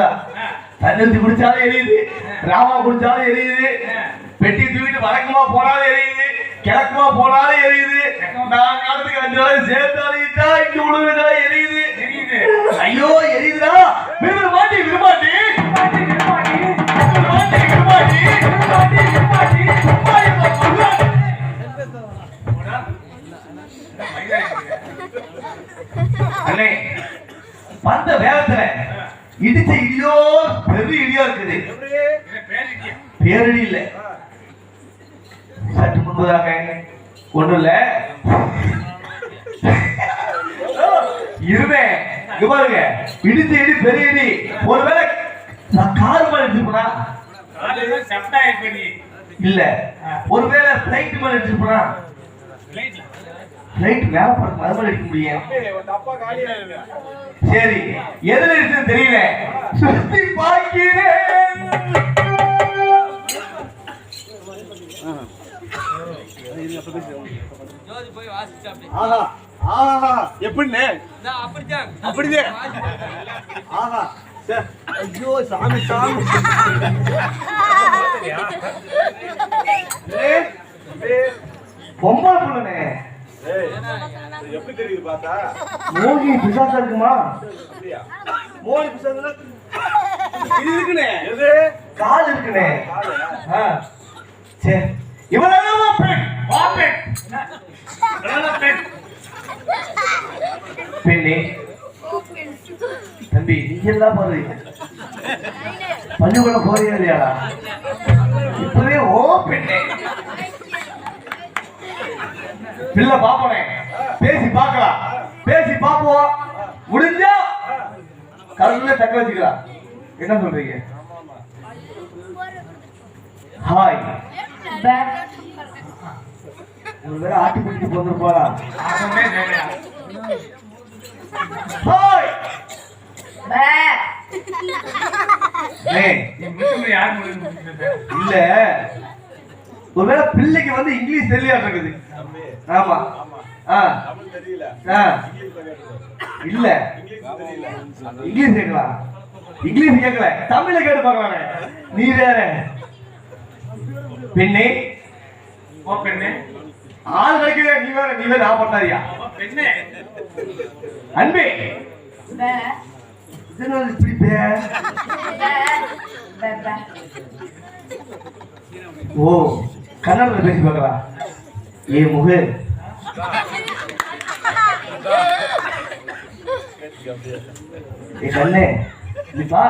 போதா தண்ணி ஊத்தி குடிச்சாலும் எரியுது. ராமா குடிச்சாலும் எரியுது. பெட்டி தூக்கிட்டு வடக்குமா போனாலும் எரியுது. கிழக்குமா போனாலும் எரியுது. நான் காலத்துக்கு அஞ்சு நாள் சேர்த்தாலும் இங்க உழுவுதா எரியுது. ஐயோ எரியுதுடா ஒண்ணும் இல்ல இருமே இங்க பாருங்க. இடிச்ச இடி பெரிய இடி. ஒருவேளை நான் கார் மேல எடுத்துப்பா. இல்ல. ஒருவேளை பிளைட் மேல எடுத்துப்பா லைட். பிளைட் மேல போறது அது மேல எடுக்க முடியும். சரி. எதுல இருக்குன்னு தெரியல. சுத்தி ஆஹா ஆஹா எப்படிண்ணே? அப்படிதே ஆஹா சே, ஐயோ சாமி சாமி. பொம்பளை இது எப்படி தெரியுது பார்த்தா? மோகி பிசாசா இருக்குமா? அப்படியா? மோகி பிசாசுனா இது இருக்குனே எது? கால் இருக்குனே. சரி இவனெல்லாம் பெண் வா பெண். இவளா பெண். பெண்ணே. தம்பி நீ எல்லாம் பாரு. பள்ளிக்கூட போறியா இல்லையாடா? இப்பவே ஓ பெண்ணே. பிள்ளை பாப்பனே. பேசி பார்க்கலாம். பேசி பார்ப்போம். முடிஞ்சா கருத்துல தக்க வச்சுக்கலாம். என்ன சொல்றீங்க? ஹாய் ஒரு வேளை ஆட்டி முழுக்க யார் முழுக்க இல்ல. ஒருவேளை பிள்ளைக்கு வந்து இங்கிலீஷ் தெரியா இருக்குது. ஆமா. தமிழ். இல்ல இங்கிலீஷ் தெரியல இங்கிலீஷ் கேட்கலாம் இங்கிலீஷ் கேட்கல தமிழ்ல கேட்டு பார்க்கலானே நீ வேற. பெண்ணே. ஓ பெண்ணே. ஆள் கிடைக்கல நீ வேற நீ வேற நான் பண்ணாரியா அன்பே. இதனால இப்படி பே ஓ கன்னடத்துல பேசி பார்க்கலாம் ஏ முகு. ஏ கண்ணே நீ பா.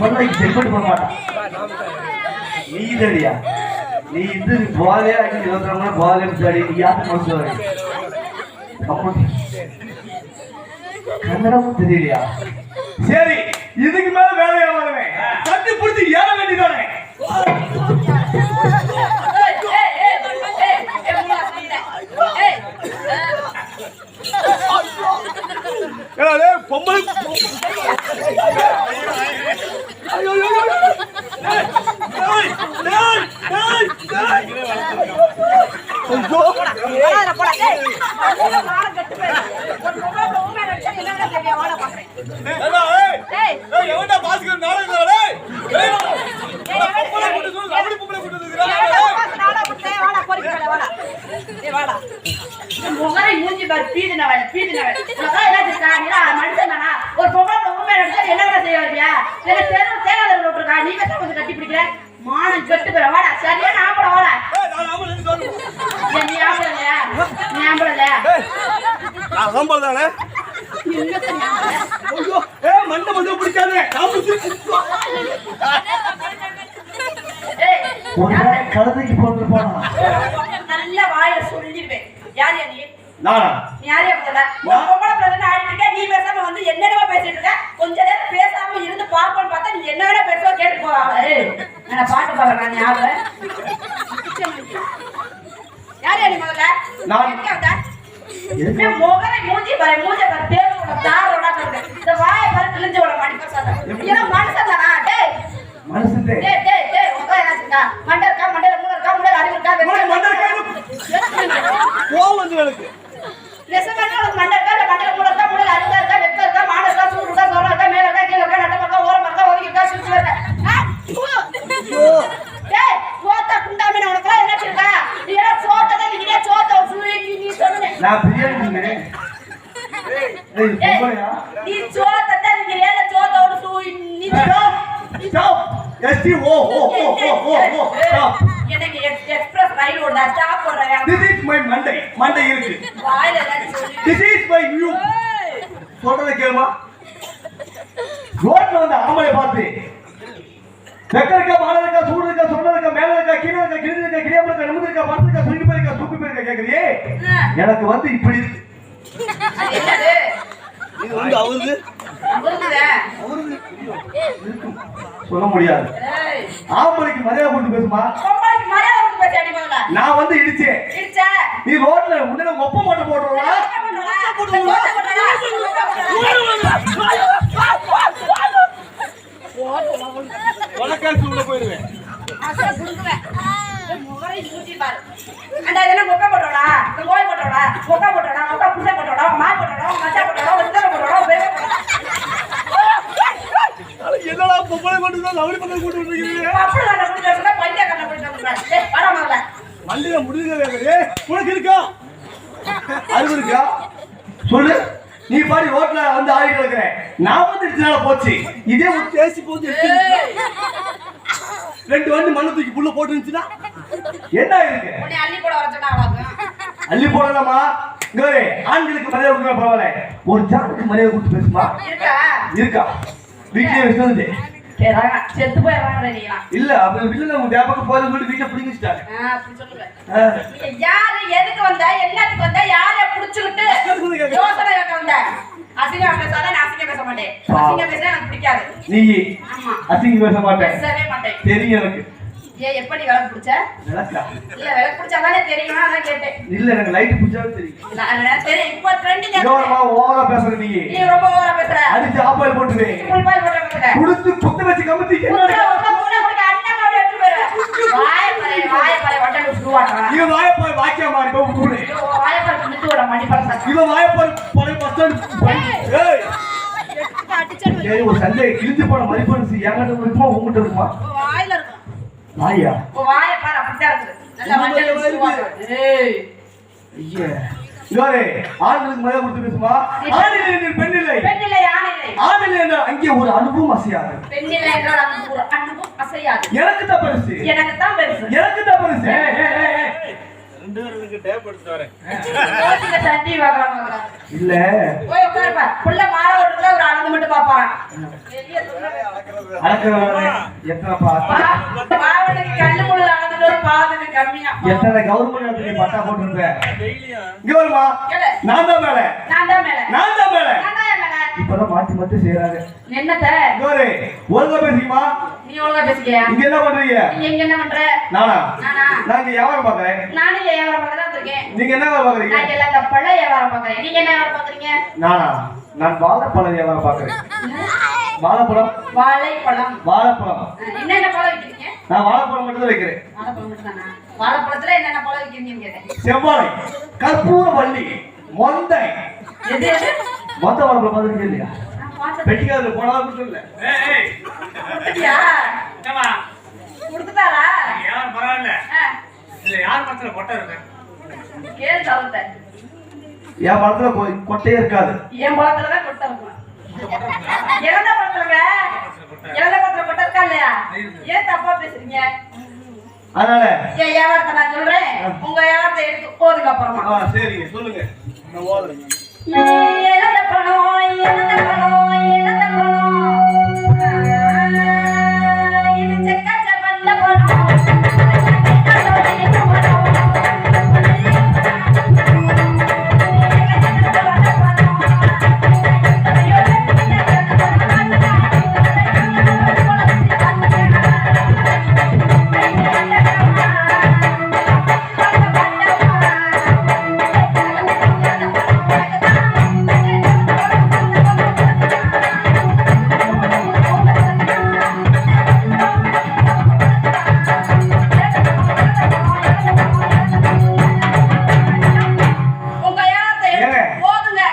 பொண்ணு செக் பண்ணி போக மாட்டான். நீ இதடியா நீ இது போதே அடி இருபத்தி ரெண்டு மணி போதே அடி நீ மனசு தெரியலையா சரி இதுக்கு மேல வேலையா வருவேன் கட்டி பிடிச்சி ஏற வேண்டியதானே பொம்பளை ஐயோ, ஐயோ, ஐயோ, ஐயோ. டேய், டேய், டேய், டேய், டேய். ஐயோ. ஏடா, ஏய். ஏய், எவன்டா பாஸ்கர் நாடகம் டேய்? டேய், ஏடா, பொம்பளை கூட்டு சொல்லு, அப்படி பொம்பளை கூட்டு வந்துருக்குறா? முகரை மூஞ்சி பாரு பீதினவன் பீதினவன் உனக்கெல்லாம் என்ன தெரியுதா? நீ எல்லாம் மனுஷன் தானா? ஒரு பொம்பளை உண்மை நடிச்சா என்ன வேலை செய்ய வருவியா என்ன தெருவு தேங்காய் விட்டுருக்கா நீ கட்ட கொஞ்சம் கட்டி பிடிக்கிற மானம் கெட்டு போற வாடா சரியான ஆம்பளை வாடா ஏய், நான் ஆம்பளை இல்லைன்னு சொல்லு. ஏன் நீ ஆம்பளை இல்லையா நீ ஆம்பளை இல்லையா ஆம்பளை தானே? ஏய், மண்டை மண்டை பிடிக்காதே. கழுதைக்கு போட்டு போனா நல்ல வாயில சொல்லிருவேன் யார் யா நீ? நானா? முதல்ல? ஒரு பொம்பளை பிள்ளை ஆடிட்டு இருக்க நீ பேசாம வந்து என்னென்னமோ பேசிட்டு இருக்க. கொஞ்ச நேரம் பேசாம இருந்து பார்ப்போம்னு பார்த்தா நீ என்ன வேணா பேசுவ கேட்டு போவாங்க நான் பாட்டு நீ ஆளு. யாரையா நீ முதல்ல? நான். முகரை மூஞ்சி பாரு மூஞ்ச பாரு தேர்வோட தாரோட இந்த வாயை பாரு கிழிஞ்சோட மாடி பேசாத. இதெல்லாம் மனுஷன் தானா டேய். மனுஷன் டேய் டேய் டேய் உங்க என்ன இருக்கா மண்டை இருக்கா? மண்டையில மூணு இருக்கா? மூணு அறிவு இருக்கா? மண்டை இருக்கா, கோவம் வந்து எனக்கு. நெசமான மண்டை இருக்கா? மண்டையில மூணு இருக்கா மூணு அறிவு இருக்கா வெக்க இருக்கா மாடு இருக்கா சூடு இருக்கா சோளம் இருக்கா மேல இருக்கா கீழே நான் பிரியாணி திங்கிறேன் ஏய், இது பொம்பளையா? நீ சோத்த தண்ணிக்கிறியா இல்ல சோத்த ஒரு சூ எனக்கு எக்ஸ்- எக்ஸ்பிரஸ் ரயில் ஓடுதா ஸ்டாப் மண்டை மண்டை இருக்கு. வாயில is my view. ஏய், சொல்றத கேளுமா? ரோட்ல வந்து ஆம்பளை பார்த்து. வெக்க இருக்கா இருக்கா சூடு இருக்கா சொன்ன இருக்கா மேல இருக்கா கீழே இருக்கா கிழிஞ்சு இருக்கா கிளியாம இருக்கா நிமிந்து இருக்கா படுத்து இருக்கா சுருங்கி போயிருக்கா சூப்பி போயிருக்கா கேக்குறியே எனக்கு வந்து இப்படி இருக்கு. இது வந்து அவருக்குதான். சொல்ல முடியாது. ஏய், ஆம்பளைக்கு மரியாதை கொடுத்து பேசுமா? பொம்பளைக்கு மரியாதை கொடுத்து பேசு அடி முதல்ல. நான் வந்து இடிச்சேன். இடிச்சா? நீ ரோட்ல உடனே ஒப்ப மாட்ட போடுறா? வழக்காசு உள்ள போயிருவேன். முகரை பாரு. அண்டா, பக்கம் கூட்டு வந்துருக்கீங்க அப்படி கண்ணை முதல்ல. மண்டியில முடியுங்க ஏ உனக்கு இருக்கா? அறிவு இருக்கா? சொல்லு. நீ பாடி ரோட்ல வந்து ஆடிட்டு இருக்கிற. நான் வந்து போச்சு. இதே ஒரு தேசி ஏய், ரெண்டு வண்டி மண்ணு தூக்கி புள்ள போட்டு இருந்துச்சுன்னா என்ன இருக்கு? அள்ளி போட. அள்ளி போடலாமா? பாரு, ஆண்களுக்கு மரியாதை கொடுக்க பரவாயில்ல. ஒரு ஜானுக்கு மரியாதை கொடுத்து பேசுமா? இருக்கா? வீட்லயே வச்சு செத்து போயிடுறாங்க. இல்ல அப்ப வீட்டுல உங்க வியாபகம் போய் வீட்டை சொல்லுவேன். நீங்க யாரு எதுக்கு வந்த என்னத்துக்கு வந்த யாரை புடிச்சுக்கிட்டு யோசனை கேட்க வந்த? அசிங்கம் பேசாத நான் அசிங்கம் பேச மாட்டேன். அசிங்கம் பேசினா எனக்கு பிடிக்காது. நீ ஆமா. அசிங்க பேச மாட்டேன். பேசவே மாட்டேன். தெரியும் எனக்கு. ஏன் எப்படி விளக்கு பிடிச்ச? இல்ல விளக்கு பிடிச்சாதானே தெரியும்? அதான் கேட்டேன். இல்ல எனக்கு லைட் பிடிச்சாலும் தெரியும். தெரியும். இப்போ ட்ரெண்டிங் இன்னொருமா ஓவரா பேசுற நீ. நீ ரொம்ப ஓவரா பேசுற. அடிச்சு ஆப்பாயில் போட்டுருவேன் புல் பாய் போட்டு பேசுற குடுத்து குத்த வச்சு கமுத்தி சண்டை கிழிஞ்சு போன இருக்குமா உங்ககிட்ட இருக்கும்? வாயா? வாயை பாரு, அப்படித்தான் இருக்குது. நல்லா விட்டு உருவாக்குறான். ஏய். ஐயே. இவரே ஆண்களுக்கு மரியாதை கொடுத்து பேசுமா? என்று பெண் இல்லை பெண் இல்லை, ஆண் இல்லை. ஆணில் என்று அங்கே ஒரு அனுபவம் அசையாது. பெண் இல்லை என்றால் அங்கு ஒரு அன்பும் அசையாது. எனக்கு தான் பரிசு. எனக்குத்தான் பெருசு. எனக்கு தான் பரிசு பேருக்கு டேப் எடுத்து வரேன் தண்ணி. இல்ல போய் உட்காருப்பா. புள்ள ஓட்டுறதுல ஒரு அழகு மட்டும். அடக்கிறவனே எத்தனை பாவனுக்கு கண்ணு அழகுல ஒரு கம்மியா. எத்தனை கவர்மெண்ட் இடத்துல பட்டா போட்டுருப்ப டெய்லியும் இங்க வருமா கேளு. நான் தான் மேல நான் தான் மேல. நான் தான் மேல. இப்பதான் மாத்தி மாத்தி செய்யறாங்க என்னத்த? வரு ஒழுங்கா நீ ஒழுங்கா பேசிக்கியா? இங்க என்ன பண்றீங்க நீ இங்க என்ன பண்ற? நானா நானா? நான் இங்க வியாபாரம் பாக்குறேன் நானும் இங்க வியாபாரம் பார்க்க தான் வந்திருக்கேன். நீங்க என்ன வேலை பாக்குறீங்க நான் எல்லாம் இந்த பழ வியாபாரம் பார்க்கறேன். நீங்க என்ன வியாபாரம் பார்க்கறீங்க? நானா நான் வாழைப்பழம் வியாபாரம் பாக்குறேன் வாழைப்பழம் வாழைப்பழம். வாழைப்பழம் என்னென்ன பழம் விக்கிறீங்க? நான் வாழைப்பழம் மட்டும் தான் வைக்கிறேன் வாழைப்பழம்? வாழைப்பழத்துல என்னென்ன பழம் விக்கிறீங்கன்னு கேட்டேன். செவ்வாழை கற்பூர வள்ளி மொந்தை? மொத்த வாழைப்பழம் பார்த்துருக்கீங்க இல்லையா. பெட்டிக்காதுல கொடுத்துட்டியா? என்னம்மா? கொடுத்துட்டாரா? யாரும் பரவாயில்ல இல்ல யார் பக்கத்துல கொட்டை இருக்கு. என் பழத்துல கொ- கொட்டையே இருக்காது என் பழத்துலதான் கொட்டை இருக்கும். இறந்த பழத்துலங்க? இறந்த கொட்டை இருக்கா இல்லையா? ஏன் தப்பா பேசுறீங்க? அதனால என் வியாபாரத்தை நான் சொல்றேன். உங்க வியாபாரத்தை எடுத்து போதுங்க அப்புறமா. சரிங்க சொல்லுங்க நான் ஓதுறேன்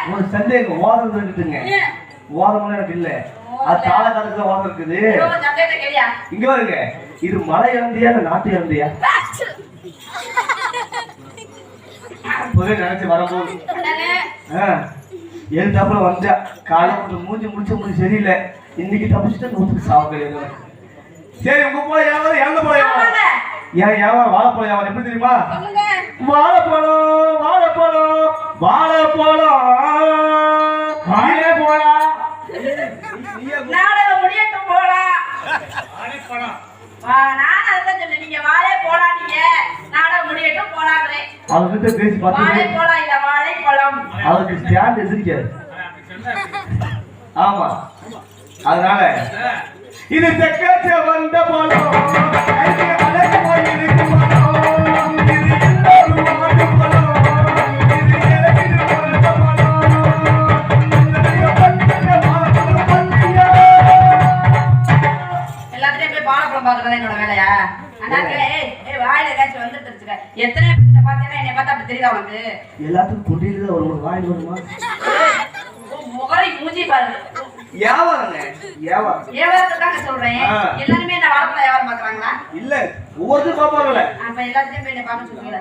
ஒரு சந்தேகம் ஓதம் இருக்குதுங்க ஏன்? ஓதம்லாம் எனக்கு இல்ல. அது தாள காலத்துல ஓதம் இருக்குது? இங்க பாருங்க. இது மலை இறந்தியா இல்ல நாட்டு இறந்தியா இப்பவே நினைச்சு வரும்போது. அண்ணே, எழுத்தாப்புல வந்தா காலை கொஞ்சம் மூஞ்சி முடிச்ச முடிஞ்சு சரியில்லை. இன்னைக்கு தப்பிச்சுட்டு நூற்றுக்கு சாவு கிடையாது. சரி உங்க போல வியாபாரம் எங்க போல ஏன் வியாபாரம் வாழைப்பழம் எப்படி தெரியுமா? வாழைப்பழம் வாழைப்பழம். வாழைப்பழம் நாடகம் முடியட்டும் போலாம் பணம் ஆ, நானும் அதான் சொன்னேன். நீங்க வாழை போலாம் நீங்க? நாடகம் முடியட்டும் போலாங்கிறேன். அவர்கிட்ட பேசி வாழை பார்த்து போலாம் இல்ல வாழைப்பழம். அவருக்கு ஸ்டாண்ட் எதிர்க்காது ஆமா. அதனால இது தெற்காட்சி வந்த பழம் ஐக்கிய மலைக்கு என்னோட வேலையா? வாயில ஏதாச்சும் வந்துட்டு இருச்சுக்க எத்தனை பார்த்தேன்னா என்னை பார்த்தா அப்படி தெரியுதா உனக்கு? எல்லாத்துக்கும் கொட்டிட்டு தான் ஒரு வாங்கி வருமா உன் முகரை மூஞ்சி பாருங்க வியாபாரங்க. வியாபாரம். சொல்றேன். எல்லாருமே என்ன வாழைப்பழம் வியாபாரம் பாக்குறாங்களா இல்ல ஒவ்வொருத்தரும் பாப்பாங்கல்ல அப்ப எல்லாத்தையும் போய் என்ன சொல்லுங்க.